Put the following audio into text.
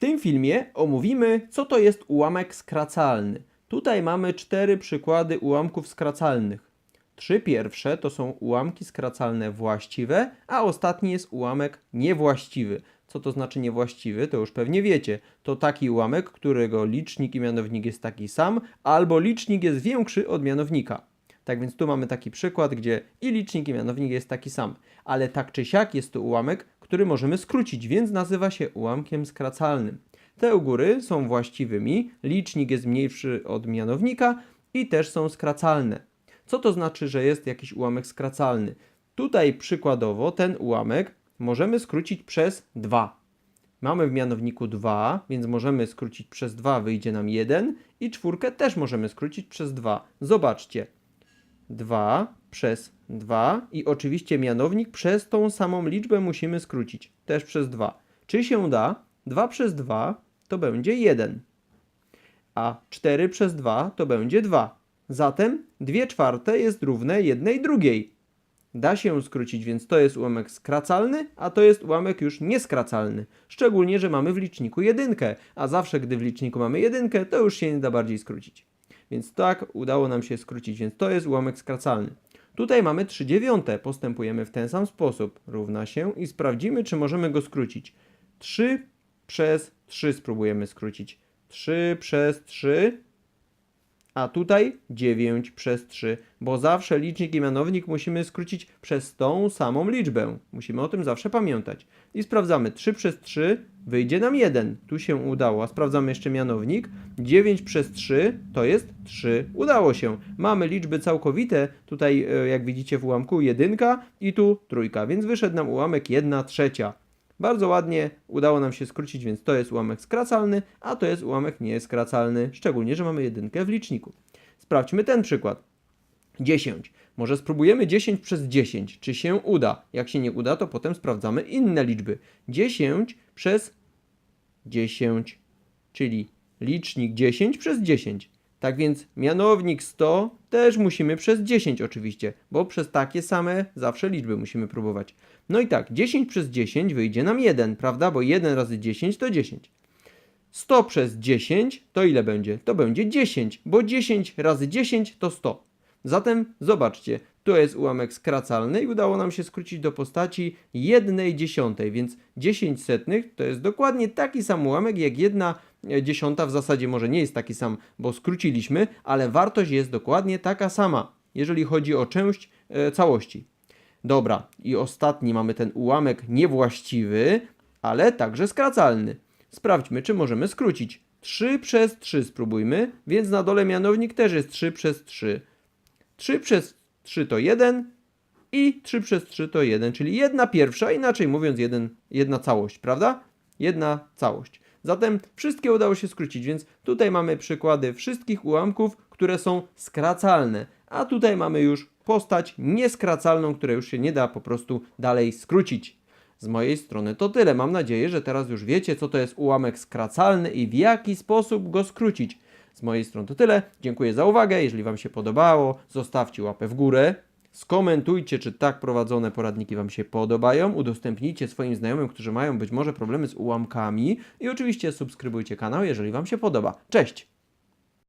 tym filmie omówimy, co to jest ułamek skracalny. Tutaj mamy cztery przykłady ułamków skracalnych. Trzy pierwsze to są ułamki skracalne właściwe, a ostatni jest ułamek niewłaściwy. Co to znaczy niewłaściwy, to już pewnie wiecie. To taki ułamek, którego licznik i mianownik jest taki sam, albo licznik jest większy od mianownika. Tak więc tu mamy taki przykład, gdzie i licznik i mianownik jest taki sam. Ale tak czy siak jest to ułamek, który możemy skrócić, więc nazywa się ułamkiem skracalnym. Te u góry są właściwymi, licznik jest mniejszy od mianownika i też są skracalne. Co to znaczy, że jest jakiś ułamek skracalny? Tutaj przykładowo ten ułamek możemy skrócić przez 2. Mamy w mianowniku 2, więc możemy skrócić przez 2, wyjdzie nam 1 i czwórkę też możemy skrócić przez 2. Zobaczcie. 2 przez 2 i oczywiście mianownik przez tą samą liczbę musimy skrócić, też przez 2. Czy się da? 2 przez 2 to będzie 1, a 4 przez 2 to będzie 2. Zatem 2 czwarte jest równe jednej drugiej. Da się skrócić, więc to jest ułamek skracalny, a to jest ułamek już nieskracalny. Szczególnie, że mamy w liczniku jedynkę, a zawsze gdy w liczniku mamy jedynkę, to już się nie da bardziej skrócić. Więc tak udało nam się skrócić, więc to jest ułamek skracalny. Tutaj mamy 3 dziewiąte, postępujemy w ten sam sposób. Równa się i sprawdzimy, czy możemy go skrócić. 3 przez 3 spróbujemy skrócić. 3 przez 3, a tutaj 9 przez 3, bo zawsze licznik i mianownik musimy skrócić przez tą samą liczbę. Musimy o tym zawsze pamiętać. I sprawdzamy 3 przez 3, wyjdzie nam 1. Tu się udało. A sprawdzamy jeszcze mianownik. 9 przez 3 to jest 3. Udało się. Mamy liczby całkowite. Tutaj, e, jak widzicie w ułamku, jedynka i tu trójka, więc wyszedł nam ułamek 1 trzecia. Bardzo ładnie udało nam się skrócić, więc to jest ułamek skracalny, a to jest ułamek nieskracalny, szczególnie, że mamy jedynkę w liczniku. Sprawdźmy ten przykład. 10. Może spróbujemy 10 przez 10. Czy się uda? Jak się nie uda, to potem sprawdzamy inne liczby. 10 przez 10, czyli licznik 10 przez 10. Tak więc mianownik 100 też musimy przez 10 oczywiście, bo przez takie same zawsze liczby musimy próbować. No i tak, 10 przez 10 wyjdzie nam 1, prawda? Bo 1 razy 10 to 10. 100 przez 10 to ile będzie? To będzie 10, bo 10 razy 10 to 100. Zatem zobaczcie, to jest ułamek skracalny i udało nam się skrócić do postaci 1 dziesiątej, więc 10 setnych to jest dokładnie taki sam ułamek jak 1 dziesiąta, w zasadzie może nie jest taki sam, bo skróciliśmy, ale wartość jest dokładnie taka sama, jeżeli chodzi o część e, całości. Dobra, i ostatni mamy ten ułamek niewłaściwy, ale także skracalny. Sprawdźmy, czy możemy skrócić. 3 przez 3 spróbujmy, więc na dole mianownik też jest 3 przez 3. 3 przez 3 to 1 i 3 przez 3 to 1, czyli jedna pierwsza, inaczej mówiąc jeden, jedna całość, prawda? Jedna całość. Zatem wszystkie udało się skrócić, więc tutaj mamy przykłady wszystkich ułamków, które są skracalne, a tutaj mamy już postać nieskracalną, której już się nie da po prostu dalej skrócić. Z mojej strony to tyle. Mam nadzieję, że teraz już wiecie, co to jest ułamek skracalny i w jaki sposób go skrócić. Z mojej strony to tyle. Dziękuję za uwagę. Jeżeli Wam się podobało, zostawcie łapę w górę. Skomentujcie, czy tak prowadzone poradniki Wam się podobają. Udostępnijcie swoim znajomym, którzy mają być może problemy z ułamkami. I oczywiście subskrybujcie kanał, jeżeli Wam się podoba. Cześć!